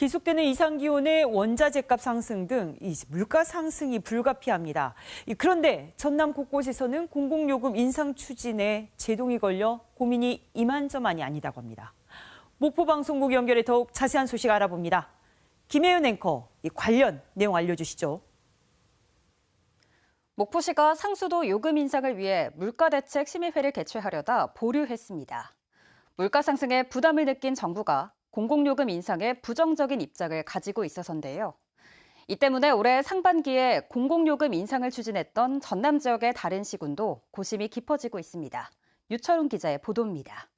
계속되는 이상 기온의 원자재 값 상승 등이 물가 상승이 불가피합니다. 이 그런데 전남 곳곳에서는 공공요금 인상 추진에 제동이 걸려 고민이 이만저만이 아니다고 합니다. 목포 방송국 연결해 더욱 자세한 소식 알아봅니다. 김혜윤 앵커, 이 관련 내용 알려주시죠. 목포시가 상수도 요금 인상을 위해 물가대책 심의회를 개최하려다 보류했습니다. 물가 상승에 부담을 느낀 정부가 공공요금 인상에 부정적인 입장을 가지고 있어서인데요. 이 때문에 올해 상반기에 공공요금 인상을 추진했던 전남 지역의 다른 시군도 고심이 깊어지고 있습니다. 유철훈 기자의 보도입니다.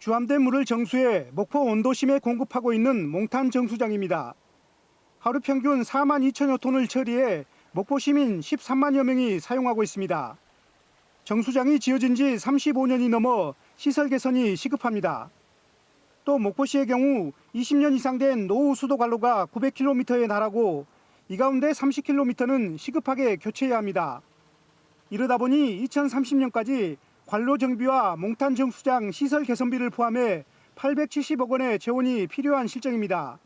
주암된 물을 정수해 목포 온도심에 공급하고 있는 몽탄 정수장입니다. 하루 평균 4만 2천여 톤을 처리해 목포 시민 13만여 명이 사용하고 있습니다. 정수장이 지어진 지 35년이 넘어 시설 개선이 시급합니다. 또 목포시의 경우 20년 이상 된 노후 수도 관로가 900km에 달하고 이 가운데 30km는 시급하게 교체해야 합니다. 이러다 보니 2030년까지 관로 정비와 몽탄 정수장 시설 개선비를 포함해 870억 원의 재원이 필요한 실정입니다.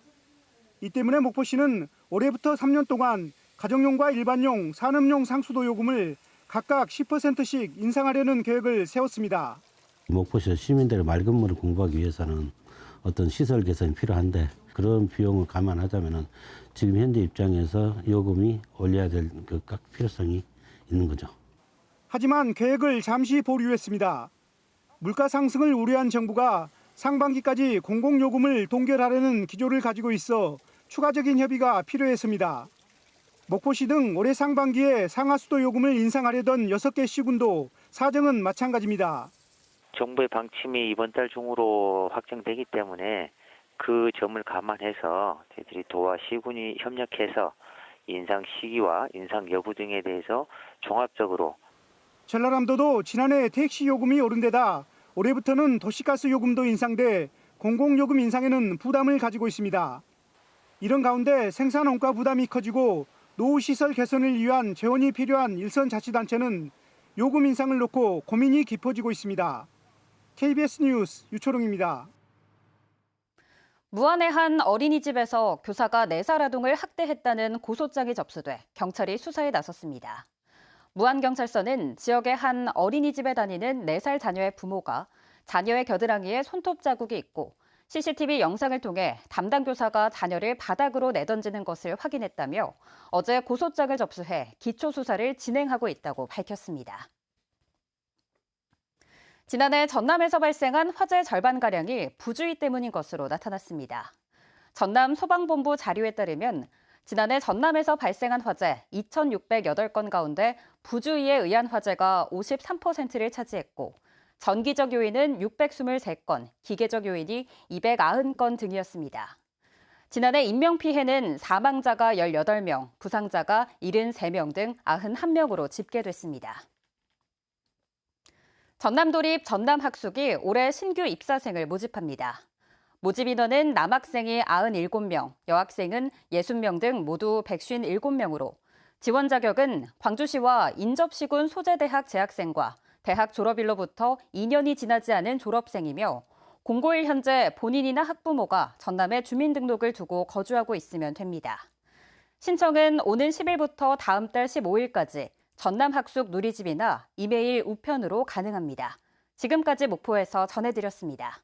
이 때문에 목포시는 올해부터 3년 동안 가정용과 일반용, 산업용 상수도 요금을 각각 10%씩 인상하려는 계획을 세웠습니다. 목포시 시민들의 맑은 물을 공부하기 위해서는 어떤 시설 개선이 필요한데 그런 비용을 감안하자면 지금 현재 입장에서 요금이 올려야 될그 필요성이 있는 거죠. 하지만 계획을 잠시 보류했습니다. 물가 상승을 우려한 정부가 상반기까지 공공요금을 동결하려는 기조를 가지고 있어 추가적인 협의가 필요했습니다. 목포시 등 올해 상반기에 상하수도 요금을 인상하려던 6개 시군도 사정은 마찬가지입니다. 정부의 방침이 이번 달 중으로 확정되기 때문에 그 점을 감안해서 저희들이 도와 시군이 협력해서 인상 시기와 인상 여부 등에 대해서 종합적으로 전라남도도 지난해 택시 요금이 오른 데다 올해부터는 도시가스 요금도 인상돼 공공요금 인상에는 부담을 가지고 있습니다. 이런 가운데 생산 원가 부담이 커지고 노후 시설 개선을 위한 재원이 필요한 일선 자치단체는 요금 인상을 놓고 고민이 깊어지고 있습니다. KBS 뉴스 유초롱입니다. 무안의 한 어린이집에서 교사가 4살 아동을 학대했다는 고소장이 접수돼 경찰이 수사에 나섰습니다. 무안경찰서는 지역의 한 어린이집에 다니는 4살 자녀의 부모가 자녀의 겨드랑이에 손톱 자국이 있고 CCTV 영상을 통해 담당 교사가 자녀를 바닥으로 내던지는 것을 확인했다며 어제 고소장을 접수해 기초 수사를 진행하고 있다고 밝혔습니다. 지난해 전남에서 발생한 화재 절반가량이 부주의 때문인 것으로 나타났습니다. 전남 소방본부 자료에 따르면 지난해 전남에서 발생한 화재 2,608건 가운데 부주의에 의한 화재가 53%를 차지했고 전기적 요인은 623건, 기계적 요인이 290건 등이었습니다. 지난해 인명피해는 사망자가 18명, 부상자가 73명 등 91명으로 집계됐습니다. 전남도립 전남학숙이 올해 신규 입사생을 모집합니다. 모집 인원은 남학생이 97명, 여학생은 60명 등 모두 157명으로 지원 자격은 광주시와 인접시군 소재대학 재학생과 대학 졸업일로부터 2년이 지나지 않은 졸업생이며 공고일 현재 본인이나 학부모가 전남에 주민등록을 두고 거주하고 있으면 됩니다. 신청은 오는 10일부터 다음 달 15일까지 전남학숙 누리집이나 이메일 우편으로 가능합니다. 지금까지 목포에서 전해드렸습니다.